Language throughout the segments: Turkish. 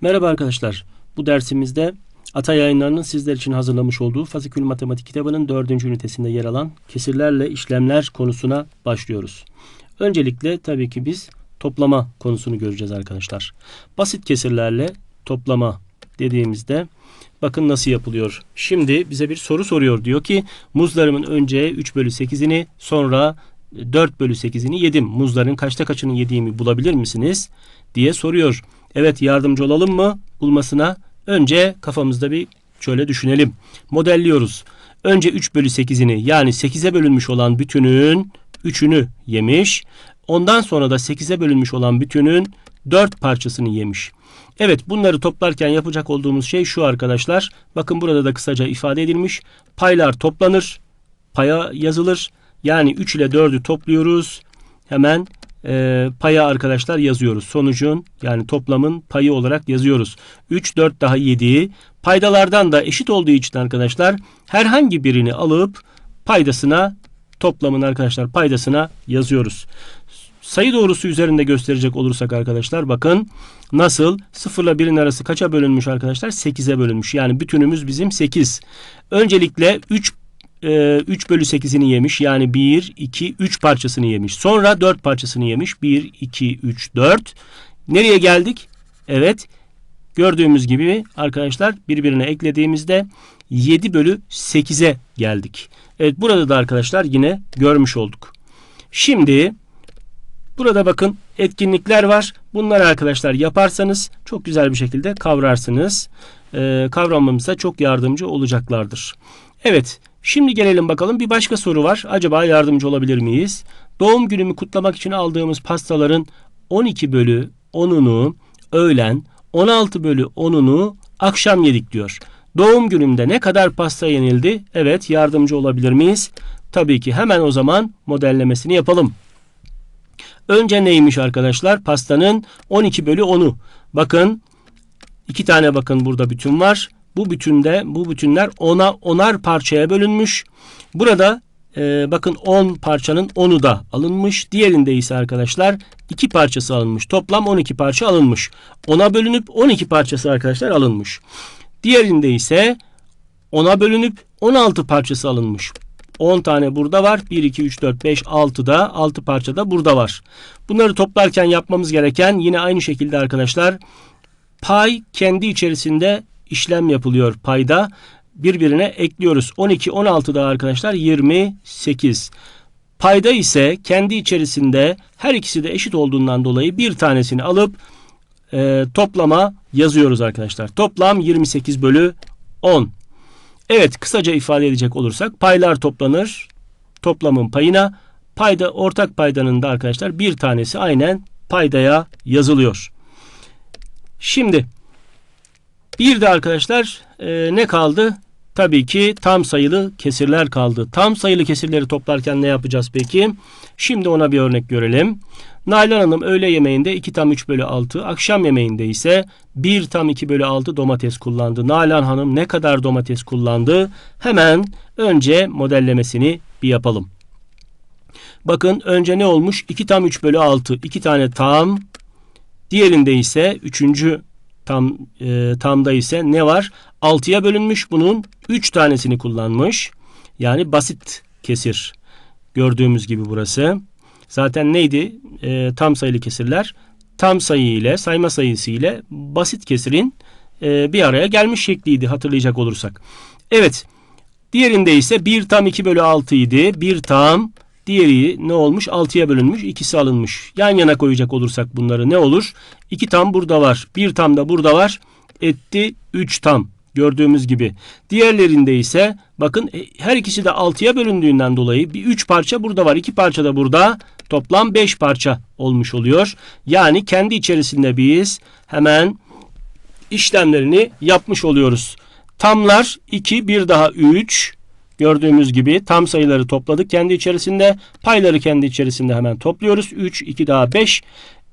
Merhaba arkadaşlar. Bu dersimizde Ata Yayınları'nın sizler için hazırlamış olduğu Fasikül Matematik kitabının 4. ünitesinde yer alan kesirlerle işlemler konusuna başlıyoruz. Öncelikle tabii ki biz toplama konusunu göreceğiz arkadaşlar. Basit kesirlerle toplama dediğimizde bakın nasıl yapılıyor. Şimdi bize bir soru soruyor. Diyor ki muzlarımın önce 3 bölü 8'ini sonra 4 bölü 8'ini yedim. Muzların kaçta kaçını yediğimi bulabilir misiniz? diye soruyor. Evet yardımcı olalım mı bulmasına? Önce kafamızda bir şöyle düşünelim. Modelliyoruz. Önce 3 bölü 8'ini yani 8'e bölünmüş olan bütünün 3'ünü yemiş. Ondan sonra da 8'e bölünmüş olan bütünün 4 parçasını yemiş. Evet bunları toplarken yapacak olduğumuz şey şu arkadaşlar. Bakın burada da kısaca ifade edilmiş. Paylar toplanır. Paya yazılır. Yani 3 ile 4'ü topluyoruz. Hemen e, paya arkadaşlar yazıyoruz. Sonucun yani toplamın payı olarak yazıyoruz. 3, 4 daha 7. Paydalardan da eşit olduğu için arkadaşlar herhangi birini alıp paydasına toplamın arkadaşlar paydasına yazıyoruz. Sayı doğrusu üzerinde gösterecek olursak arkadaşlar bakın nasıl 0 ile 1'in arası kaça bölünmüş arkadaşlar? 8'e bölünmüş. Yani bütünümüz bizim 8. Öncelikle 3 e, 3 bölü 8'ini yemiş. Yani 1, 2, 3 parçasını yemiş. Sonra 4 parçasını yemiş. 1, 2, 3, 4. Nereye geldik? Evet. Gördüğümüz gibi arkadaşlar birbirine eklediğimizde 7 bölü 8'e geldik. Evet burada da arkadaşlar yine görmüş olduk. Şimdi burada bakın etkinlikler var. Bunları arkadaşlar yaparsanız çok güzel bir şekilde kavrarsınız. Ee, kavramamıza çok yardımcı olacaklardır. Evet Şimdi gelelim bakalım bir başka soru var. Acaba yardımcı olabilir miyiz? Doğum günümü kutlamak için aldığımız pastaların 12 bölü 10'unu öğlen, 16 bölü 10'unu akşam yedik diyor. Doğum günümde ne kadar pasta yenildi? Evet yardımcı olabilir miyiz? Tabii ki hemen o zaman modellemesini yapalım. Önce neymiş arkadaşlar? Pastanın 12 bölü 10'u. Bakın iki tane bakın burada bütün var. Bu bütünde bu bütünler ona onar parçaya bölünmüş. Burada e, bakın 10 parçanın 10'u da alınmış. Diğerinde ise arkadaşlar 2 parçası alınmış. Toplam 12 parça alınmış. 10'a bölünüp 12 parçası arkadaşlar alınmış. Diğerinde ise 10'a bölünüp 16 parçası alınmış. 10 tane burada var. 1, 2, 3, 4, 5, 6 da 6 parça da burada var. Bunları toplarken yapmamız gereken yine aynı şekilde arkadaşlar pay kendi içerisinde işlem yapılıyor payda. Birbirine ekliyoruz. 12, 16 da arkadaşlar 28. Payda ise kendi içerisinde her ikisi de eşit olduğundan dolayı bir tanesini alıp e, toplama yazıyoruz arkadaşlar. Toplam 28 bölü 10. Evet kısaca ifade edecek olursak paylar toplanır. Toplamın payına payda ortak paydanın da arkadaşlar bir tanesi aynen paydaya yazılıyor. Şimdi bir de arkadaşlar e, ne kaldı? Tabii ki tam sayılı kesirler kaldı. Tam sayılı kesirleri toplarken ne yapacağız peki? Şimdi ona bir örnek görelim. Nalan Hanım öğle yemeğinde 2 tam 3 bölü 6, akşam yemeğinde ise 1 tam 2 bölü 6 domates kullandı. Nalan Hanım ne kadar domates kullandı? Hemen önce modellemesini bir yapalım. Bakın önce ne olmuş? 2 tam 3 bölü 6. 2 tane tam. Diğerinde ise 3 tam e, tamda ise ne var? 6'ya bölünmüş bunun 3 tanesini kullanmış. Yani basit kesir. Gördüğümüz gibi burası. Zaten neydi? E, tam sayılı kesirler tam sayı ile sayma sayısı ile basit kesirin e, bir araya gelmiş şekliydi hatırlayacak olursak. Evet. Diğerinde ise 1 tam 2 bölü 6 idi. 1 tam Diğeri ne olmuş? 6'ya bölünmüş. ikisi alınmış. Yan yana koyacak olursak bunları ne olur? 2 tam burada var. 1 tam da burada var. Etti 3 tam. Gördüğümüz gibi. Diğerlerinde ise bakın e, her ikisi de 6'ya bölündüğünden dolayı bir 3 parça burada var. 2 parça da burada. Toplam 5 parça olmuş oluyor. Yani kendi içerisinde biz hemen işlemlerini yapmış oluyoruz. Tamlar 2, bir daha 3, Gördüğümüz gibi tam sayıları topladık kendi içerisinde. Payları kendi içerisinde hemen topluyoruz. 3, 2 daha 5.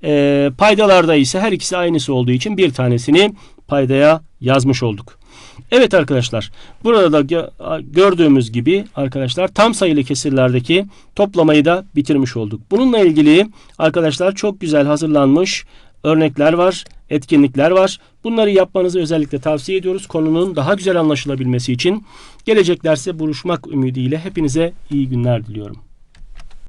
E, paydalarda ise her ikisi aynısı olduğu için bir tanesini paydaya yazmış olduk. Evet arkadaşlar burada da gördüğümüz gibi arkadaşlar tam sayılı kesirlerdeki toplamayı da bitirmiş olduk. Bununla ilgili arkadaşlar çok güzel hazırlanmış örnekler var, etkinlikler var. Bunları yapmanızı özellikle tavsiye ediyoruz. Konunun daha güzel anlaşılabilmesi için gelecek derse buluşmak ümidiyle hepinize iyi günler diliyorum.